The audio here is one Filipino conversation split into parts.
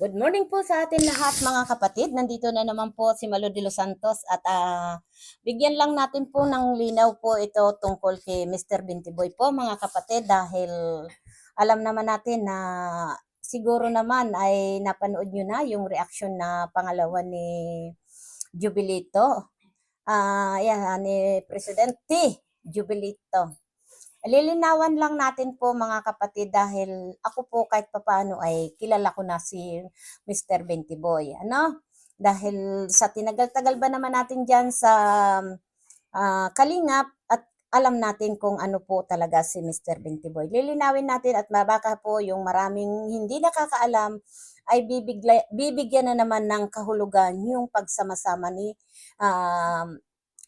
Good morning po sa atin lahat mga kapatid. Nandito na naman po si Malo de los Santos at ah, bigyan lang natin po ng linaw po ito tungkol kay Mr. Bintiboy po mga kapatid dahil alam naman natin na siguro naman ay napanood nyo na yung reaction na pangalawa ni Jubilito. Ah, yan, ni Presidente Jubilito. Lilinawan lang natin po mga kapatid dahil ako po kahit papaano ay kilala ko na si Mr. Bentiboy. Ano? Dahil sa tinagal-tagal ba naman natin dyan sa ah, Kalingap at alam natin kung ano po talaga si Mr. Bentiboy. Lilinawin natin at mabaka po yung maraming hindi nakakaalam ay bibigla, bibigyan na naman ng kahulugan yung pagsama-sama ni um,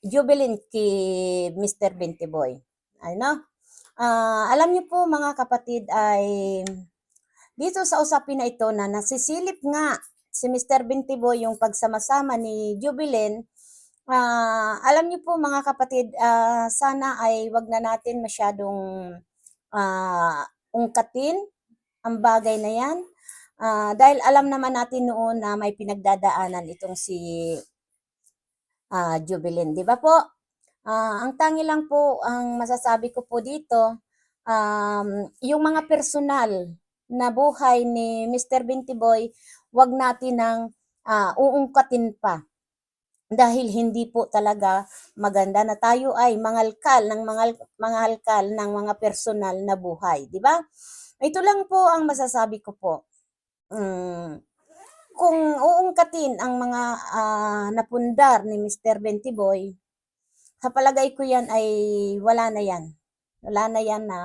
Jubilin kay Mr. Bentiboy. Ano? Ah, alam niyo po mga kapatid ay dito sa usapin na ito na nasisilip nga si Mr. Bintiboy yung pagsama-sama ni Jubilin. Ah, alam niyo po mga kapatid, ah, sana ay wag na natin masyadong ah, ungkatin ang bagay na yan. Ah, dahil alam naman natin noon na may pinagdadaanan itong si ah, Jubilin, di ba po? Ah, ang tangi lang po, ang masasabi ko po dito, um, yung mga personal na buhay ni Mr. Bintiboy, wag natin nang ah, uungkatin pa. Dahil hindi po talaga maganda na tayo ay mangalkal ng mga mangalkal ng mga personal na buhay, di ba? Ito lang po ang masasabi ko po. Mm, kung uungkatin ang mga ah, napundar ni Mr. Bentiboy, sa palagay ko yan ay wala na yan. Wala na yan na,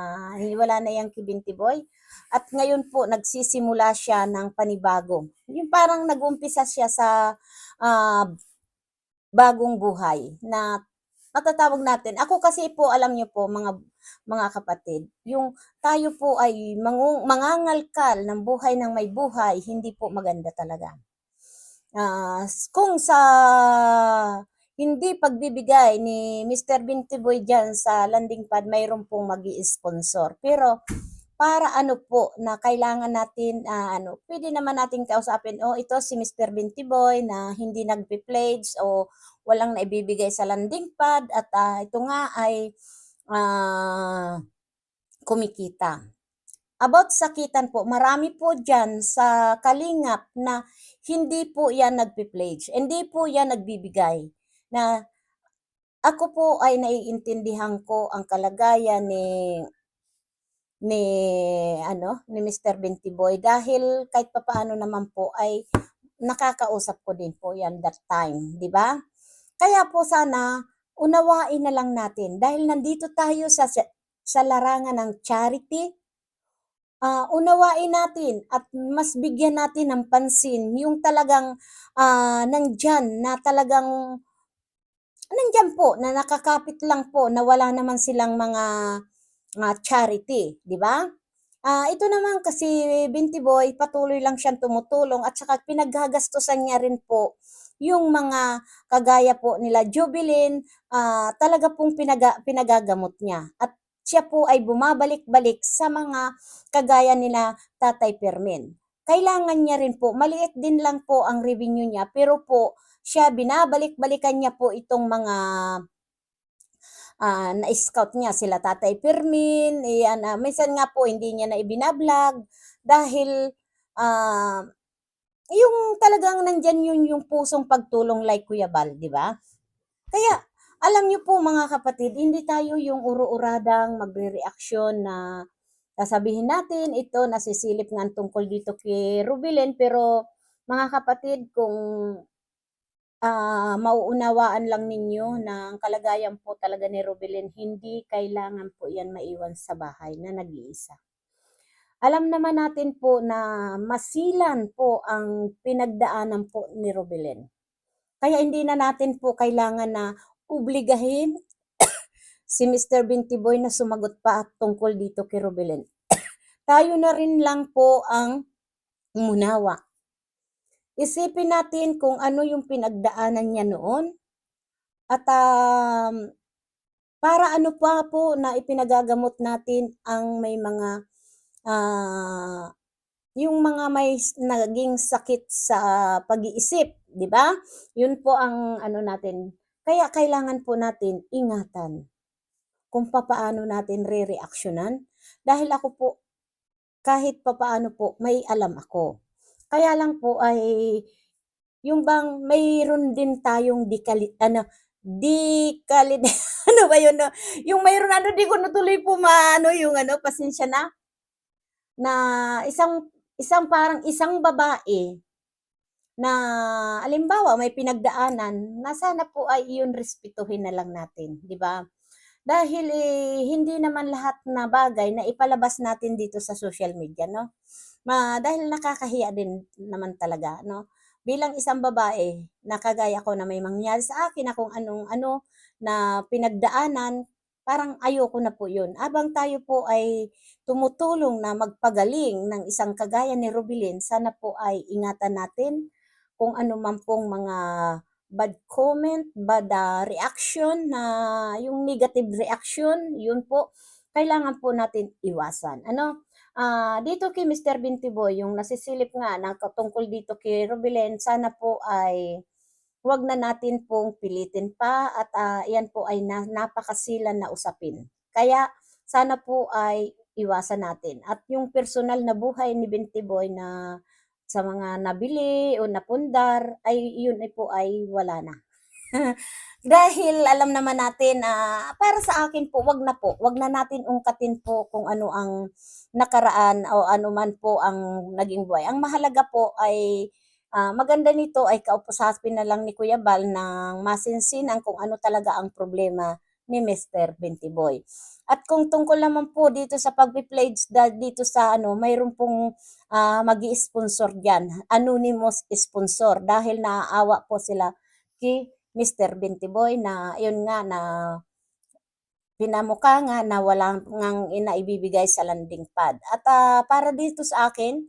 wala na yan kay Bentiboy. At ngayon po, nagsisimula siya ng panibago. Yung parang nag-umpisa siya sa ah, bagong buhay na matatawag natin. Ako kasi po, alam niyo po, mga mga kapatid, yung tayo po ay mangung, mangangalkal ng buhay ng may buhay, hindi po maganda talaga. Ah, kung sa hindi pagbibigay ni Mr. Bintiboy dyan sa landing pad, mayroon pong mag sponsor Pero para ano po na kailangan natin ah, ano pwede naman natin kausapin oh ito si Mr. Bintiboy na hindi nagpe-pledge o walang naibibigay sa landing pad at ah, ito nga ay ah, kumikita. About sakitan po, marami po dyan sa kalingap na hindi po yan nagpe-pledge, hindi po yan nagbibigay. Na ako po ay naiintindihan ko ang kalagayan ni ni ano ni Mr. Bintiboy dahil kahit papaano naman po ay nakakausap ko din po yan that time, di ba? Kaya po sana unawain na lang natin dahil nandito tayo sa sa larangan ng charity. ah unawain natin at mas bigyan natin ng pansin yung talagang ah nandyan na talagang nandyan po na nakakapit lang po na wala naman silang mga uh, charity, di ba? Ah, ito naman kasi Binti Boy, patuloy lang siyang tumutulong at saka pinaggagastusan niya rin po yung mga kagaya po nila Jubilin, ah, talaga pong pinaga, pinagagamot niya. At siya po ay bumabalik-balik sa mga kagaya nila Tatay Permin. Kailangan niya rin po, maliit din lang po ang revenue niya, pero po siya binabalik-balikan niya po itong mga uh, na-scout niya sila Tatay Permin, yan, uh, minsan nga po hindi niya na ibinablog dahil uh, yung talagang nandyan yun yung pusong pagtulong like Kuya Bal, di ba? Kaya, alam niyo po mga kapatid, hindi tayo yung uro-uradang magre-reaksyon na sasabihin natin ito nasisilip nga tungkol dito kay Rubilen pero mga kapatid kung ah, mauunawaan lang ninyo na ang kalagayan po talaga ni Rubilin, hindi kailangan po yan maiwan sa bahay na nag-iisa. Alam naman natin po na masilan po ang pinagdaanan po ni Rubilin. Kaya hindi na natin po kailangan na obligahin si Mr. Bintiboy na sumagot pa tungkol dito kay Rubilin. Tayo na rin lang po ang umunawa Isipin natin kung ano yung pinagdaanan niya noon. At um, para ano pa po na ipinagagamot natin ang may mga uh, yung mga may naging sakit sa pag-iisip, 'di ba? Yun po ang ano natin, kaya kailangan po natin ingatan kung papaano natin rereaksyonan. Dahil ako po, kahit papaano po may alam ako. Kaya lang po ay yung bang mayroon din tayong dikali ano, dikalid ano ba yun 'no? Yung mayroon ano, di ko na tuloy po maano yung ano, pasensya na. Na isang isang parang isang babae na halimbawa may pinagdaanan na sana po ay iyon respetuhin na lang natin, 'di ba? Dahil, eh, hindi naman lahat na bagay na ipalabas natin dito sa social media 'no? Ma dahil nakakahiya din naman talaga 'no? Bilang isang babae na kagaya ko na may mangyari sa akin na kung anong-ano na pinagdaanan, parang ayoko na po yun. Habang tayo po ay tumutulong na magpagaling ng isang kagaya ni Robilin, sana po ay ingatan natin kung ano man pong mga bad comment, bad, ah, reaction na yung negative reaction, yun po, kailangan po natin iwasan. Ano, ah, dito kay Mr. Bintiboy, yung nasisilip nga na tungkol dito kay Robilin, sana po ay wag na natin pong pilitin pa at, ah, yan po ay na napakasilan na usapin. Kaya sana po ay iwasan natin at yung personal na buhay ni Bintiboy na sa mga nabili o napundar ay yun ay po ay wala na. Dahil alam naman natin na para sa akin po, wag na po, wag na natin ungkatin po kung ano ang nakaraan o ano man po ang naging buhay. Ang mahalaga po ay, ah, maganda nito ay kausapin na lang ni Kuya Bal ng masinsinan kung ano talaga ang problema ni Mr. Bintiboy. At kung tungkol naman po dito sa pagpi-pledge dito sa ano, mayroon pong, ah, mag-i-sponsor diyan, anonymous sponsor dahil naaawa po sila kay Mr. Bintiboy na yun nga na pinamukha nga na wala ngang naibibigay sa landing pad. At, ah, para dito sa akin,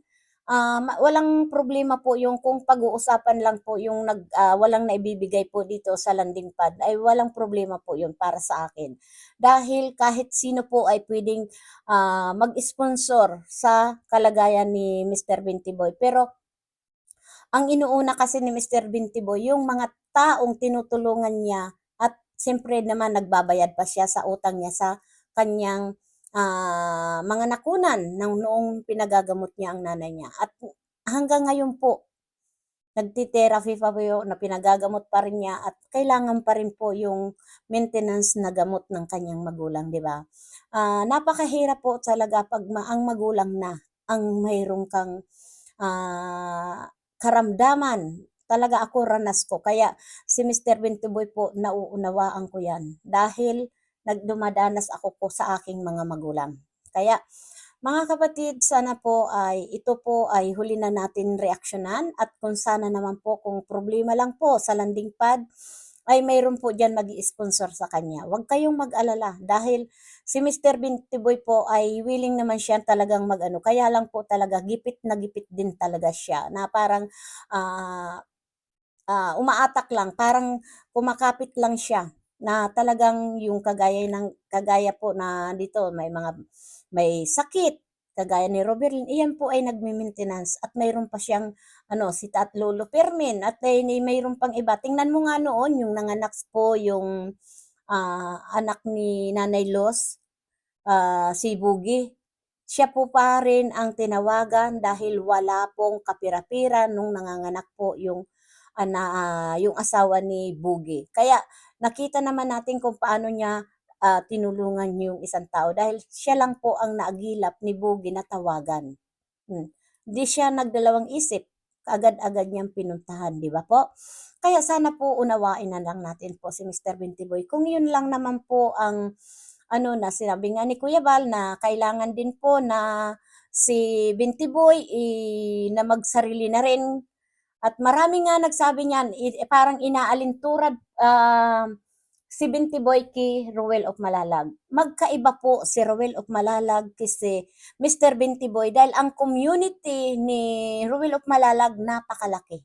ma walang problema po yung kung pag-uusapan lang po yung nag ah, walang naibibigay po dito sa landing pad ay walang problema po yun para sa akin. Dahil kahit sino po ay puwedeng, ah, mag-sponsor sa kalagayan ni Mr. Bintiboy. Pero ang inuuna kasi ni Mr. Bintiboy yung mga taong tinutulungan niya at siyempre naman nagbabayad pa siya sa utang niya sa kaniyang, ah, mga nakunan ng noong pinagagamot niya ang nanay niya. At hanggang ngayon po, nagte-therapy pa po yun na pinagagamot pa rin niya at kailangan pa rin po yung maintenance na gamot ng kaniyang magulang, 'di ba? Ah, napakahirap po talaga 'pag ma ang magulang na ang mayroon kang, ah, karamdaman. Talaga ako ranas ko kaya si Mr. Bintiboy po nauunawaan ko 'yan dahil nag dumadanas ako po sa aking mga magulang. Kaya mga kapatid, sana po ay ito po ay huli na natin reaksyonan at kung sana naman po kung problema lang po sa landing pad, ay mayroon po diyan mag-i-sponsor sa kanya. Huwag kayong mag-alala dahil si Mr. Bintiboy po ay willing naman siya talagang mag-ano, kaya lang po talaga gipit na gipit din talaga siya na parang, ah, ah, umaatak lang, parang kumakapit lang siya na talagang yung kagaya ng kagaya po na dito may mga may sakit, kagaya ni Roberlin, iyan po ay nagme-maintenance at mayroon pa siyang ano, si at Lolo Fermin at ay mayroon pang iba. Tingnan mo nga noon yung nanganak po yung, ah, anak ni Nanay Los, ah, si Boogie. Siya po pa rin ang tinawagan dahil wala pong kapira-pira nung nanganganak po yung, ah, na, ah, yung asawa ni Boogie. Kaya nakita naman natin kung paano niya, ah, tinulungan yung isang tao dahil siya lang po ang naagilap ni Boogie na tawagan. Hmm, 'di siya nagdalawang isip, kaagad-agad niyang pinuntahan, 'di ba po? Kaya sana po unawain na lang natin po si Mr. Bintiboy kung yun lang naman po ang ano na sinabi nga ni Kuya Bal na kailangan din po na si Bintiboy, eh, na magsarili na rin at marami nga nagsabi niyan, i parang inaalinturad, ah, si Bintiboy kay Ruel of Malalag. Magkaiba po si Ruel of Malalag kay Mr. Bintiboy dahil ang community ni Ruel of Malalag napakalaki.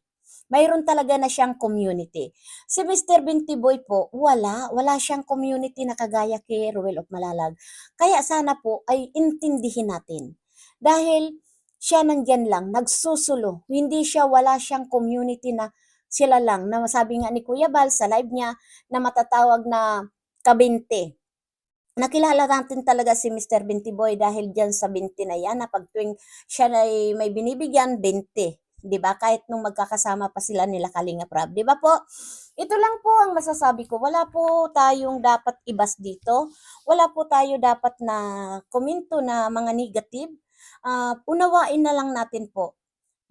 Mayroon talaga na siyang community. Si Mr. Bintiboy po, wala, wala siyang community na kagaya kay Ruel of Malalag. Kaya sana po ay intindihin natin. Dahil siya nandyan lang, nagsusulo. Hindi siya, wala siyang community na sila lang. Na sabi nga ni Kuya Bal sa live niya na matatawag na kabinte. Nakilala natin talaga si Mr. Binti Boy dahil dyan sa binti na yan na pag tuwing siya ay may binibigyan, 20. 'Di ba? Kahit nung magkakasama pa sila nila Kalinga Prab. 'Di ba po? Ito lang po ang masasabi ko. Wala po tayong dapat ibas dito. Wala po tayo dapat na komento na mga negative. Ah, unawain na lang natin po.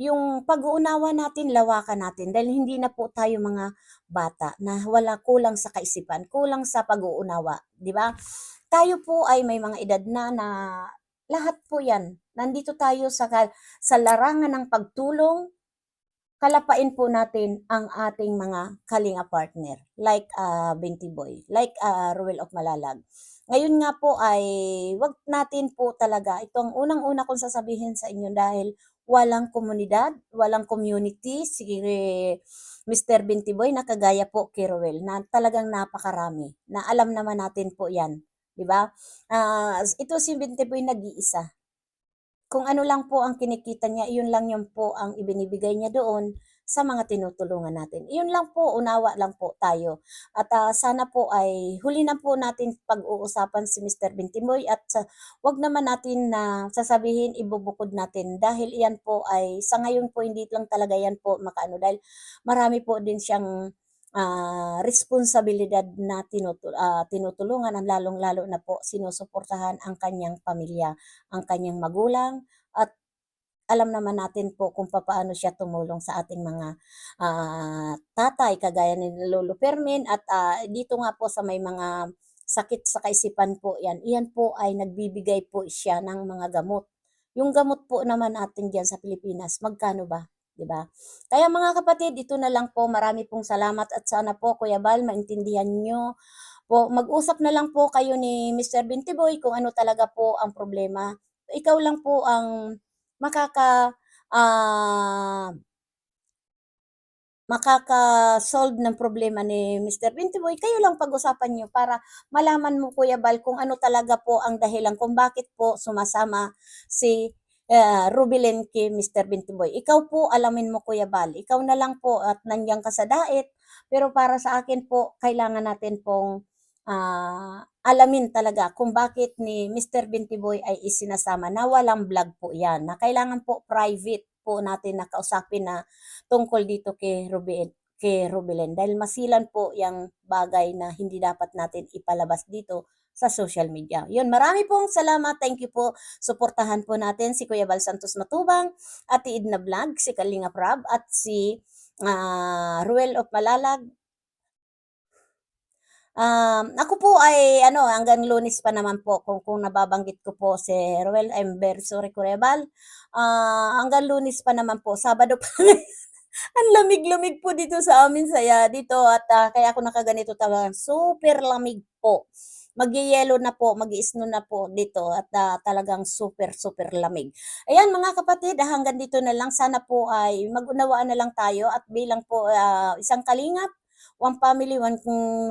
Yung pag-uunawa natin, lawakan natin dahil hindi na po tayo mga bata na wala kulang sa kaisipan, kulang sa pag-uunawa, 'di ba? Tayo po ay may mga edad na na lahat po 'yan. Nandito tayo sa sa larangan ng pagtulong, kalapain po natin ang ating mga kalinga partner like ah, Binti Boy, like ah, Ruel of Malalag. Ngayon nga po ay wag natin po talaga, ito ang unang-una kong sasabihin sa inyo dahil walang komunidad, walang community, si Mr. Binti Boy na kagaya po kay Ruel na talagang napakarami, na alam naman natin po yan, di ba? Ah, ito si Binti Boy nag-iisa, kung ano lang po ang kinikita niya, iyon lang yun po ang ibinibigay niya doon sa mga tinutulungan natin. Iyon lang po, unawa lang po tayo. At ah, sana po ay huli na po natin pag-uusapan si Mr. Bintimoy at sa, wag naman natin na sasabihin ibubukod natin dahil iyan po ay sa ngayon po hindi lang talaga yan po makaano dahil marami po din siyang ah, responsibilidad na tinutu- ah, tinutulungan ang lalong-lalo na po sinusuportahan ang kanyang pamilya ang kanyang magulang at alam naman natin po kung paano siya tumulong sa ating mga ah, tatay kagaya ni Lolo Fermin at ah, dito nga po sa may mga sakit sa kaisipan po yan, iyan po ay nagbibigay po siya ng mga gamot. Yung gamot po naman natin diyan sa Pilipinas, magkano ba? 'Di ba? Kaya mga kapatid, ito na lang po. Marami pong salamat at sana po Kuya Bal maintindihan nyo po. Mag-usap na lang po kayo ni Mr. Bintiboy kung ano talaga po ang problema. Ikaw lang po ang makaka ah, makaka-solve ng problema ni Mr. Bintiboy, kayo lang pag-usapan nyo para malaman mo Kuya Bal kung ano talaga po ang dahilan kung bakit po sumasama si uh, Rubilin kay Mr. Bintiboy. Ikaw po alamin mo Kuya Bal, ikaw na lang po at nandiyan ka sa dait, pero para sa akin po kailangan natin pong ah, alamin talaga kung bakit ni Mr. Bintiboy ay isinasama na walang vlog po yan, na kailangan po private po natin na kausapin na tungkol dito kay Ruben kay Rubilen dahil masilan po yung bagay na hindi dapat natin ipalabas dito sa social media. Yun, marami pong salamat. Thank you po. Suportahan po natin si Kuya Bal Santos Matubang, Ate Idna Vlog, si Kalinga Prab, at si ah, Ruel of Malalag, Um, ako po ay ano, hanggang lunes pa naman po kung, kung nababanggit ko po si Ruel, I'm very sorry Kurebal. Ah, hanggang lunes pa naman po, Sabado pa Ang lamig-lamig po dito sa amin saya dito at ah, kaya ako nakaganito talaga. Super lamig po. Magyeyelo na po, mag-snow na po dito at ah, talagang super super lamig. Ayan mga kapatid, hanggang dito na lang. Sana po ay mag-unawaan na lang tayo at bilang po ah, isang kalingap one family, one,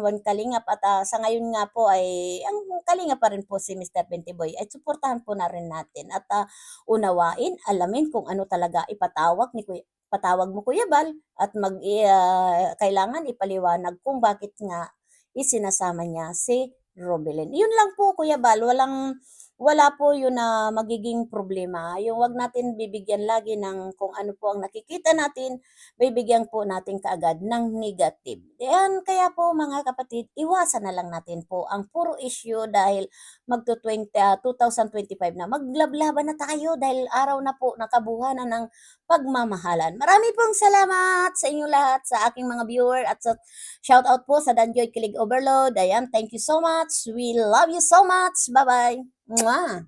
one kalingap at ah, sa ngayon nga po ay ang kalingap pa rin po si Mr. Bentiboy ay suportahan po na rin natin at ah, unawain, alamin kung ano talaga ipatawag ni Kuya, patawag mo Kuya Bal at mag ah, kailangan ipaliwanag kung bakit nga isinasama niya si Robelin. Yun lang po Kuya Bal, walang wala po yun na magiging problema. Yung wag natin bibigyan lagi ng kung ano po ang nakikita natin, bibigyan po natin kaagad ng negative. Yan, kaya po mga kapatid, iwasan na lang natin po ang puro issue dahil magto 20, ah, 2025 na. Maglablaban na tayo dahil araw na po nakabuhan na ng pagmamahalan. Marami pong salamat sa inyo lahat, sa aking mga viewer at sa shout out po sa Danjoy Kilig Overload. Ayan, thank you so much. We love you so much. Bye-bye. 哇